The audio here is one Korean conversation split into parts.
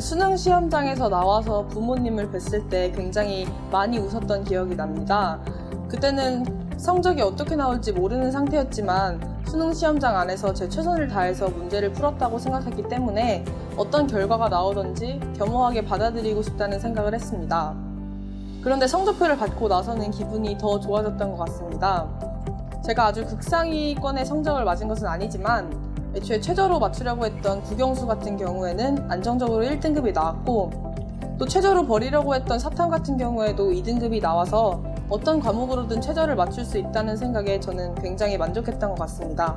수능 시험장에서 나와서 부모님을 뵀을 때 굉장히 많이 웃었던 기억이 납니다. 그때는 성적이 어떻게 나올지 모르는 상태였지만 수능 시험장 안에서 제 최선을 다해서 문제를 풀었다고 생각했기 때문에 어떤 결과가 나오던지 겸허하게 받아들이고 싶다는 생각을 했습니다. 그런데 성적표를 받고 나서는 기분이 더 좋아졌던 것 같습니다. 제가 아주 극상위권의 성적을 맞은 것은 아니지만 애초에 최저로 맞추려고 했던 국영수 같은 경우에는 안정적으로 1등급이 나왔고 또 최저로 버리려고 했던 사탐 같은 경우에도 2등급이 나와서 어떤 과목으로든 최저를 맞출 수 있다는 생각에 저는 굉장히 만족했던 것 같습니다.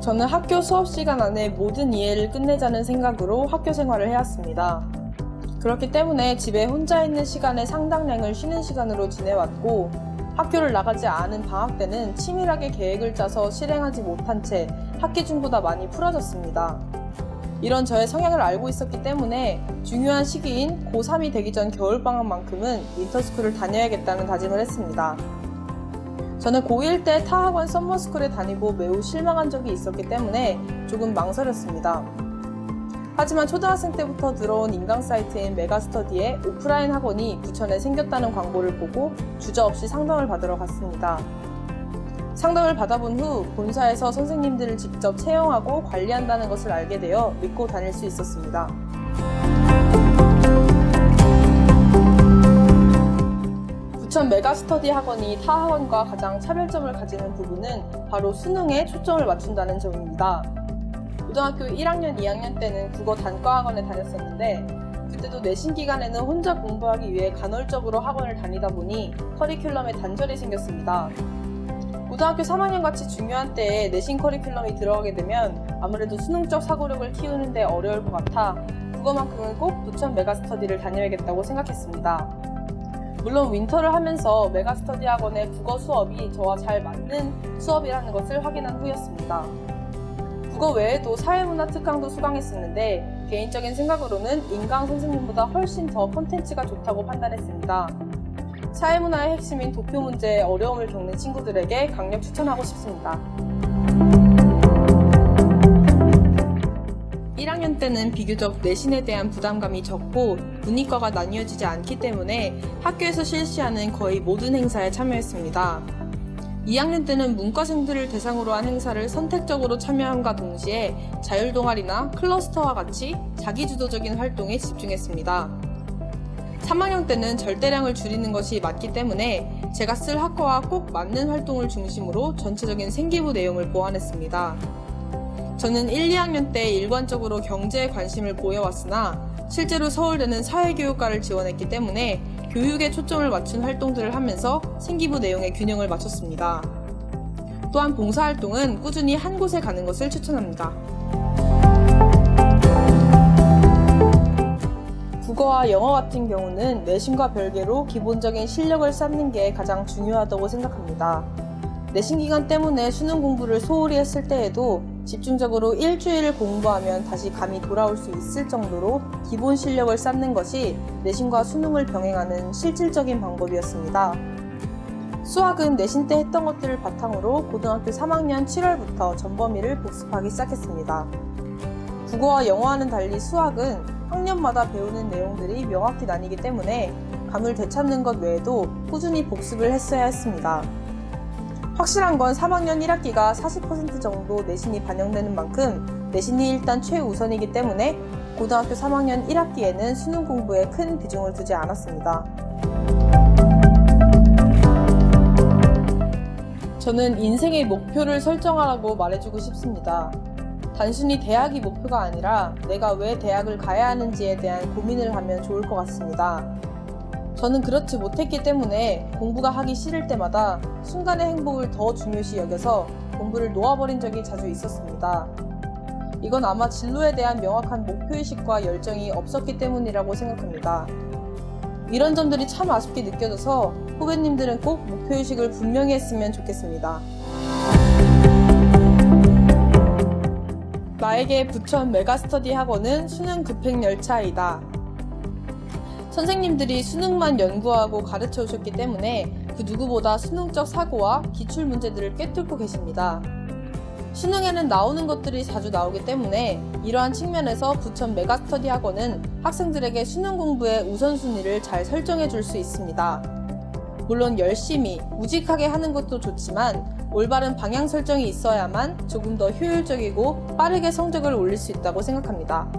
저는 학교 수업 시간 안에 모든 이해를 끝내자는 생각으로 학교 생활을 해왔습니다. 그렇기 때문에 집에 혼자 있는 시간의 상당량을 쉬는 시간으로 지내왔고 학교를 나가지 않은 방학 때는 치밀하게 계획을 짜서 실행하지 못한 채 학기 중보다 많이 풀어졌습니다. 이런 저의 성향을 알고 있었기 때문에 중요한 시기인 고3이 되기 전 겨울방학만큼은 윈터스쿨을 다녀야겠다는 다짐을 했습니다. 저는 고1 때 타학원 썸머스쿨에 다니고 매우 실망한 적이 있었기 때문에 조금 망설였습니다. 하지만 초등학생 때부터 들어온 인강 사이트인 메가스터디에 오프라인 학원이 부천에 생겼다는 광고를 보고 주저없이 상담을 받으러 갔습니다. 상담을 받아본 후 본사에서 선생님들을 직접 채용하고 관리한다는 것을 알게 되어 믿고 다닐 수 있었습니다. 부천 메가스터디 학원이 타 학원과 가장 차별점을 가지는 부분은 바로 수능에 초점을 맞춘다는 점입니다. 고등학교 1학년, 2학년 때는 국어 단과 학원에 다녔었는데 그때도 내신 기간에는 혼자 공부하기 위해 간헐적으로 학원을 다니다 보니 커리큘럼에 단절이 생겼습니다. 고등학교 3학년 같이 중요한 때에 내신 커리큘럼이 들어가게 되면 아무래도 수능적 사고력을 키우는데 어려울 것 같아 국어만큼은 꼭 부천 메가스터디를 다녀야겠다고 생각했습니다. 물론 윈터를 하면서 메가스터디 학원의 국어 수업이 저와 잘 맞는 수업이라는 것을 확인한 후였습니다. 국어 외에도 사회문화 특강도 수강했었는데 개인적인 생각으로는 인강 선생님보다 훨씬 더 콘텐츠가 좋다고 판단했습니다. 사회문화의 핵심인 도표 문제에 어려움을 겪는 친구들에게 강력 추천하고 싶습니다. 1학년 때는 비교적 내신에 대한 부담감이 적고 문이과가 나뉘어지지 않기 때문에 학교에서 실시하는 거의 모든 행사에 참여했습니다. 2학년 때는 문과생들을 대상으로 한 행사를 선택적으로 참여함과 동시에 자율동아리나 클러스터와 같이 자기주도적인 활동에 집중했습니다. 3학년 때는 절대량을 줄이는 것이 맞기 때문에 제가 쓸 학과와 꼭 맞는 활동을 중심으로 전체적인 생기부 내용을 보완했습니다. 저는 1, 2학년 때 일관적으로 경제에 관심을 보여왔으나 실제로 서울대는 사회교육과를 지원했기 때문에 교육에 초점을 맞춘 활동들을 하면서 생기부 내용의 균형을 맞췄습니다. 또한 봉사활동은 꾸준히 한 곳에 가는 것을 추천합니다. 국어와 영어 같은 경우는 내신과 별개로 기본적인 실력을 쌓는 게 가장 중요하다고 생각합니다. 내신 기간 때문에 수능 공부를 소홀히 했을 때에도 집중적으로 일주일을 공부하면 다시 감이 돌아올 수 있을 정도로 기본 실력을 쌓는 것이 내신과 수능을 병행하는 실질적인 방법이었습니다. 수학은 내신 때 했던 것들을 바탕으로 고등학교 3학년 7월부터 전범위를 복습하기 시작했습니다. 국어와 영어와는 달리 수학은 학년마다 배우는 내용들이 명확히 나뉘기 때문에 감을 되찾는 것 외에도 꾸준히 복습을 했어야 했습니다. 확실한 건 3학년 1학기가 40% 정도 내신이 반영되는 만큼 내신이 일단 최우선이기 때문에 고등학교 3학년 1학기에는 수능 공부에 큰 비중을 두지 않았습니다. 저는 인생의 목표를 설정하라고 말해주고 싶습니다. 단순히 대학이 목표가 아니라 내가 왜 대학을 가야 하는지에 대한 고민을 하면 좋을 것 같습니다. 저는 그렇지 못했기 때문에 공부가 하기 싫을 때마다 순간의 행복을 더 중요시 여겨서 공부를 놓아버린 적이 자주 있었습니다. 이건 아마 진로에 대한 명확한 목표의식과 열정이 없었기 때문이라고 생각합니다. 이런 점들이 참 아쉽게 느껴져서 후배님들은 꼭 목표의식을 분명히 했으면 좋겠습니다. 나에게 부천 메가스터디 학원은 수능 급행 열차이다. 선생님들이 수능만 연구하고 가르쳐 오셨기 때문에 그 누구보다 수능적 사고와 기출 문제들을 꿰뚫고 계십니다. 수능에는 나오는 것들이 자주 나오기 때문에 이러한 측면에서 부천 메가스터디 학원은 학생들에게 수능 공부의 우선순위를 잘 설정해 줄 수 있습니다. 물론 열심히, 우직하게 하는 것도 좋지만 올바른 방향 설정이 있어야만 조금 더 효율적이고 빠르게 성적을 올릴 수 있다고 생각합니다.